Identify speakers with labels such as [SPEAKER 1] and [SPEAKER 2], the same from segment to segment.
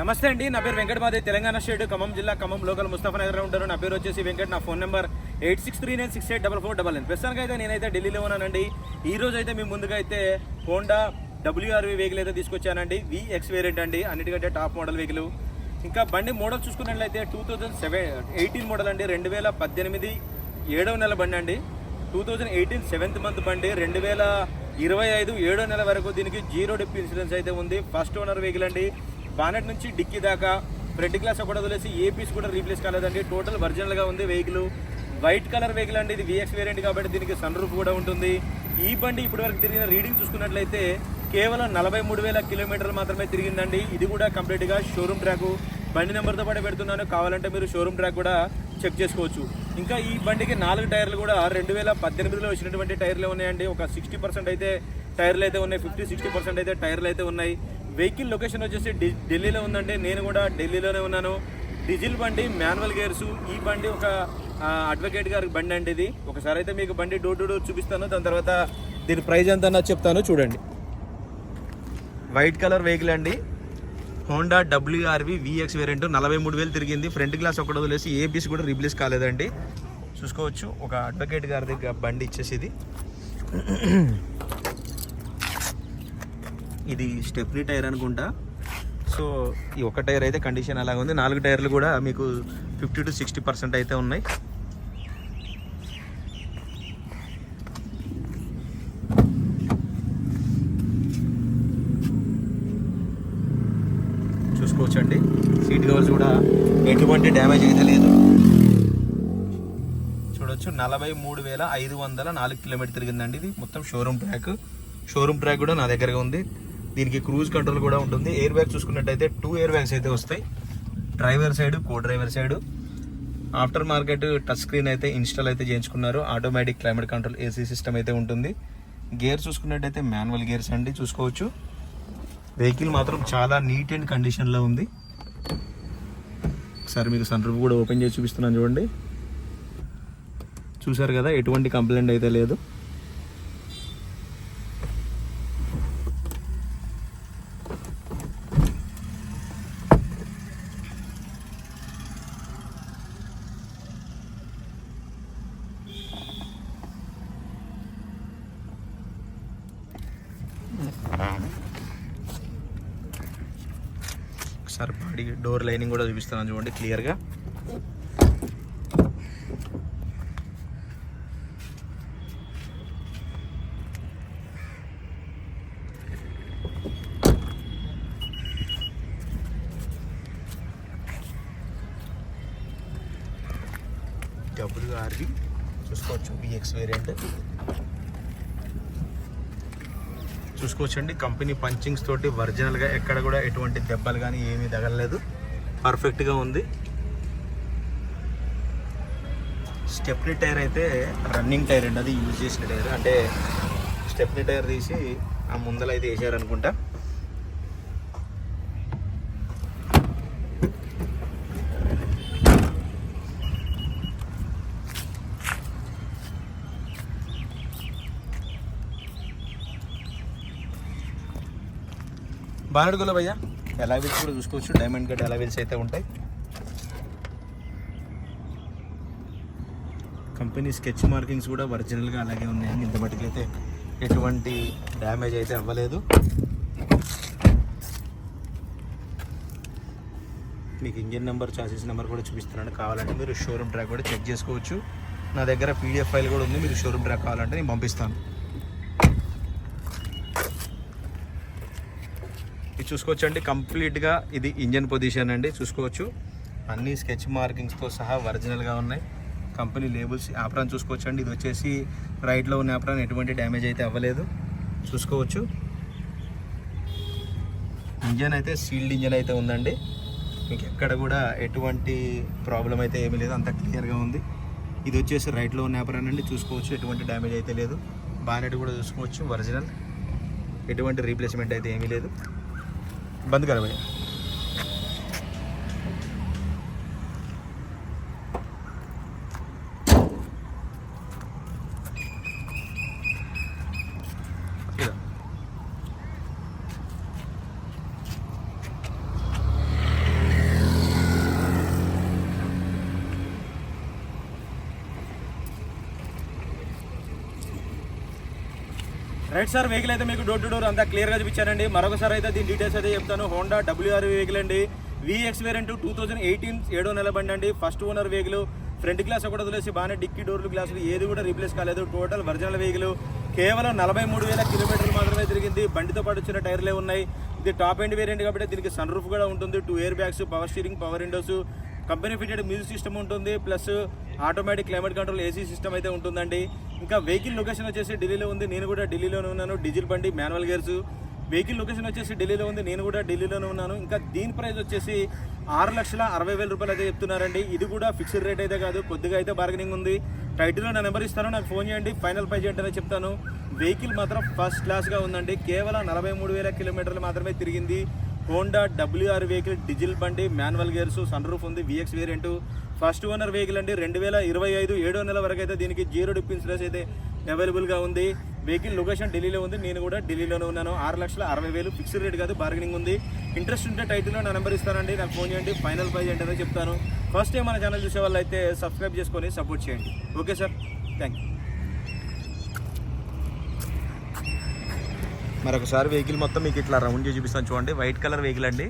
[SPEAKER 1] నమస్తే అండి నా పేరు వెంకట మాదే తెలంగాణ స్టేట్ ఖమ్మం జిల్లా ఖమ్మం లోకల్ ముస్తాఫా నగర్ ఉంటారు. నా పేరు వచ్చేసి వెంకట్ నా phone number eight six three nine six eight double four double nine. ప్రస్తుతానికి అయితే నేనైతే ఢిల్లీలో ఉన్నానండి. ఈ రోజు అయితే మీ ముందుగా అయితే హోండా డబ్ల్యూఆర్వి వెహికల్ అయితే తీసుకొచ్చానండి. విఎక్స్ వేరియంట్ అండి. అన్నిటికంటే టాప్ మోడల్ వెహికల్. ఇంకా బండి మోడల్ చూసుకున్నట్లయితే two thousand seven eighteen model అండి. రెండు వేల పద్దెనిమిది ఏడవ నెల బండి అండి. Two thousand eighteen seventh month బండి. రెండు వేల ఇరవై ఐదు ఏడో నెల వరకు దీనికి జీరో డిప్ ఇన్సూరెన్స్ అయితే ఉంది. ఫస్ట్ ఓనర్ వెహికల్ అండి. బానెట్ నుంచి డిక్కీ దాకా ఫ్రంట్ గ్లాస్ ఒకటి వదిలేసి ఏ పీస్ కూడా రీప్లేస్ కాలేదండి. టోటల్ ఒరిజినల్గా ఉంది వెహికల్. వైట్ కలర్ వెహికల్ అండి. ఇది విఎక్స్ వేరియంట్ కాబట్టి దీనికి సన్ రూఫ్ కూడా ఉంటుంది. ఈ బండి ఇప్పటివరకు తిరిగిన రీడింగ్ చూసుకున్నట్లయితే కేవలం నలభై మూడు వేల కిలోమీటర్లు మాత్రమే తిరిగిందండి. ఇది కూడా కంప్లీట్గా షోరూమ్ ట్రాక్ బండి నెంబర్తో పాటు పెడుతున్నాను. కావాలంటే మీరు షోరూమ్ ట్రాక్ కూడా చెక్ చేసుకోవచ్చు. ఇంకా ఈ బండికి నాలుగు టైర్లు కూడా రెండు వేల పద్దెనిమిదిలో వచ్చినటువంటి టైర్లు ఉన్నాయండి. ఒక సిక్స్టీ పర్సెంట్ అయితే టైర్లు అయితే ఉన్నాయి. ఫిఫ్టీ సిక్స్టీ పర్సెంట్ అయితే టైర్లు అయితే ఉన్నాయి. వెహికల్ లొకేషన్ వచ్చేసి ఢి- ఢిల్లీలో ఉందండి. నేను కూడా ఢిల్లీలోనే ఉన్నాను. డీజిల్ బండి మాన్యువల్ గేర్స్ ఈ బండి ఒక అడ్వకేట్ గారి బండి అండి ఇది. ఒకసారి అయితే మీకు బండి డోర్ టు డోర్ చూపిస్తాను. దాని తర్వాత దీని ప్రైజ్ ఎంత అన్నది చెప్తాను. చూడండి. వైట్ కలర్ వెహికల్ అండి. హోండా డబ్ల్యూఆర్వి విఎక్స్ వేరియంట్ నలభై మూడు వేలు తిరిగింది. ఫ్రంట్ గ్లాస్ ఒకటి వదిలేసి ఏ పీస్ కూడా రీప్లేస్ కాలేదండి. చూసుకోవచ్చు. ఒక అడ్వకేట్ గారి దగ్గర బండి ఇచ్చేసి ఇది. ఇది స్టెప్నీ టైర్ అనుకుంటా. సో ఈ ఒక టైర్ అయితే కండిషన్ అలాగ ఉంది. నాలుగు టైర్లు కూడా మీకు ఫిఫ్టీ టు సిక్స్టీ పర్సెంట్ అయితే ఉన్నాయి. చూసుకోవచ్చండి. సీట్ కవర్స్ కూడా ఎటువంటి డ్యామేజ్ అయితే లేదు. చూడొచ్చు నలభై మూడు వేల ఐదు వందల నాలుగు కిలోమీటర్ తిరిగిందండి ఇది. మొత్తం షోరూమ్ ట్రాక్. షోరూమ్ ట్రాక్ కూడా నా దగ్గరగా ఉంది. దీనికి క్రూజ్ కంట్రోల్ కూడా ఉంటుంది. ఎయిర్ బ్యాగ్ చూసుకున్నట్టయితే టూ ఎయిర్ బ్యాగ్స్ అయితే వస్తాయి. Driver side co driver side after market touch screen అయితే ఇన్స్టాల్ అయితే చేయించుకున్నారు. Automatic climate control AC system అయితే ఉంటుంది. గేర్ చూసుకున్నట్టయితే మాన్యువల్ గేర్స్ అండి చూసుకోవచ్చు. వెహికల్ మాత్రం చాలా నీట్ అండ్ కండిషన్లో ఉంది. ఒకసారి మీకు సన్ రూఫ్ కూడా ఓపెన్ చేసి చూపిస్తున్నాను చూడండి. చూసారు కదా ఎటువంటి కంప్లైంట్ అయితే లేదు. ఒకసారి బాడీ డోర్ లైనింగ్ కూడా చూపిస్తున్నాను చూడండి క్లియర్గా. డబ్ల్యూఆర్వి చూసుకోవచ్చు బిఎక్స్ వేరియంట్ చూసుకోవచ్చండి. కంపెనీ పంచింగ్స్ తోటి ఒరిజినల్గా ఎక్కడ కూడా ఎటువంటి దెబ్బలు కానీ ఏమీ తగలలేదు. పర్ఫెక్ట్గా ఉంది. స్టెప్నీ టైర్ అయితే రన్నింగ్ టైర్ అండి. అది యూజ్ చేసిన టైర్. అంటే స్టెప్నీ టైర్ తీసి ఆ ముందల అయితే వేసారనుకుంటా. బానడుగులో భయ్యా ఎలా కూడా చూసుకోవచ్చు. డైమండ్ గడ్ ఎలా అయితే ఉంటాయి. కంపెనీ స్కెచ్ మార్కింగ్స్ కూడా ఒరిజినల్గా అలాగే ఉన్నాయండి. ఇంత మటుకైతే ఎటువంటి డ్యామేజ్ అయితే అవ్వలేదు. మీకు ఇంజిన్ నెంబర్ చాసీస్ నెంబర్ కూడా చూపిస్తున్నాను. కావాలంటే మీరు షోరూమ్ ట్రాక్ కూడా చెక్ చేసుకోవచ్చు. నా దగ్గర పీడిఎఫ్ ఫైల్ కూడా ఉంది. మీరు షోరూమ్ ట్రాక్ కావాలంటే నేను పంపిస్తాను. ఇది చూసుకోవచ్చండి. కంప్లీట్గా ఇది ఇంజన్ పొజిషన్ అండి. చూసుకోవచ్చు. అన్ని స్కెచ్ మార్కింగ్స్తో సహా ఒరిజినల్గా ఉన్నాయి. కంపెనీ లేబుల్స్ యాప్రాన్ చూసుకోవచ్చండి. ఇది వచ్చేసి రైట్లో ఉన్న యాప్రాన్ ఎటువంటి డ్యామేజ్ అయితే అవ్వలేదు. చూసుకోవచ్చు. ఇంజన్ అయితే సీల్డ్ ఇంజన్ అయితే ఉందండి. మీకు ఎక్కడ కూడా ఎటువంటి ప్రాబ్లం అయితే ఏమీ లేదు. అంత క్లియర్గా ఉంది. ఇది వచ్చేసి రైట్లో ఉన్న యాప్రాన్ అండి. చూసుకోవచ్చు. ఎటువంటి డ్యామేజ్ అయితే లేదు. బానెట్ కూడా చూసుకోవచ్చు. ఒరిజినల్. ఎటువంటి రీప్లేస్మెంట్ అయితే ఏమీ లేదు. बंद करो भैया రైట్ సార్ వెహికల్ అయితే మీకు డోర్ టు డోర్ అంతా క్లియర్గా చూపించానండి. మరొకసారి అయితే దీని డీటెయిల్స్ అయితే చెప్తాను. హోండా డబ్ల్యూఆర్ వెహికల్ అండి. VX variant two thousand eighteen ఏడో నెల బండి అండి. First owner vehicle front glass ఒకటి వదిలేసి బాగానే డిక్కీ డోర్లు గ్లాసులు ఏది కూడా రీప్లేస్ కాలేదు. టోటల్ ఒరిజినల్ వెహికల్ కేవలం నలభై మూడు వేల కిలోమీటర్లు మాత్రమే తిరిగింది. బండితో పాటు వచ్చిన టైర్లే ఉన్నాయి. ఇది టాప్ ఎండ్ వేరియంట్ కాబట్టి దీనికి సన్ రూఫ్ కూడా ఉంటుంది. Two air bags power steering power windows company fitted music system ఉంటుంది. Plus automatic climate control AC system అయితే ఉంటుందండి. ఇంకా వెహికల్ లొకేషన్ వచ్చేసి ఢిల్లీలో ఉంది నేను కూడా ఢిల్లీలోనే ఉన్నాను. డీజిల్ బండి మాన్యువల్ గేర్స్. వెహికల్ లొకేషన్ వచ్చేసి ఢిల్లీలో ఉంది నేను కూడా ఢిల్లీలోనే ఉన్నాను. ఇంకా దీని ప్రైస్ వచ్చేసి ఆరు లక్షల అరవై వేల రూపాయలు అయితే చెప్తున్నారండి. ఇది కూడా ఫిక్స్డ్ రేట్ అయితే కాదు కొద్దిగా అయితే బార్గెనింగ్ ఉంది. టైటిల్లో నా నెంబర్ ఇస్తాను నాకు ఫోన్ చేయండి. ఫైనల్ ప్రైజ్ ఏంటనే చెప్తాను. వెహికల్ మాత్రం ఫస్ట్ క్లాస్గా ఉందండి. కేవలం నలభై మూడు వేల కిలోమీటర్లు మాత్రమే తిరిగింది. హోండా డబ్ల్యూఆర్ వెహికల్ డీజిల్ బండి మాన్యువల్ గేర్స్ సన్ రూఫ్ ఉంది VX variant first owner vehicle అండి. రెండు వేల ఇరవై ఐదు ఏడో నెల వరకు అయితే దీనికి జీరో డిప్ ఇన్సూరెన్స్ అయితే అవైలబుల్గా ఉంది. వెహికల్ లొకేషన్ ఢిల్లీలో ఉంది. నేను కూడా ఢిల్లీలోనే ఉన్నాను. ఆరు లక్షల అరవై వేలు ఫిక్స్డ్ రేట్ కాదు బార్గెనింగ్ ఉంది. ఇంట్రెస్ట్ ఉంటే టైటిల్లో నా నెంబర్ ఇస్తానండి. నాకు ఫోన్ చేయండి. ఫైనల్ ప్రైజ్ ఏంటో చెప్తాను. ఫస్ట్ టైం మన ఛానల్ చూసే వాళ్ళు అయితే సబ్స్క్రైబ్ చేసుకొని సపోర్ట్ చేయండి. ఓకే సార్ థ్యాంక్ యూ మరొకసారి వెహికల్ మొత్తం మీకు ఇట్లా రౌండ్ చేసి చూపిస్తాను. చూడండి వైట్ కలర్ వెహికల్ అండి.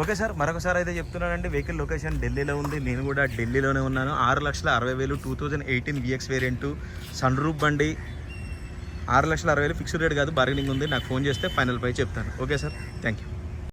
[SPEAKER 1] ఓకే సార్ మరొకసారి అయితే చెప్తున్నానండి. వెహికల్ లొకేషన్ ఢిల్లీలో ఉంది. నేను కూడా ఢిల్లీలోనే ఉన్నాను. ఆరు లక్షల అరవై వేలు two thousand eighteen VX variant sun roof బండి. ఆరు లక్షల అరవై వేలు ఫిక్స్డ్ రేట్ కాదు బార్గెనింగ్ ఉంది. నాకు ఫోన్ చేస్తే ఫైనల్ పై చెప్తాను. Okay sir thank you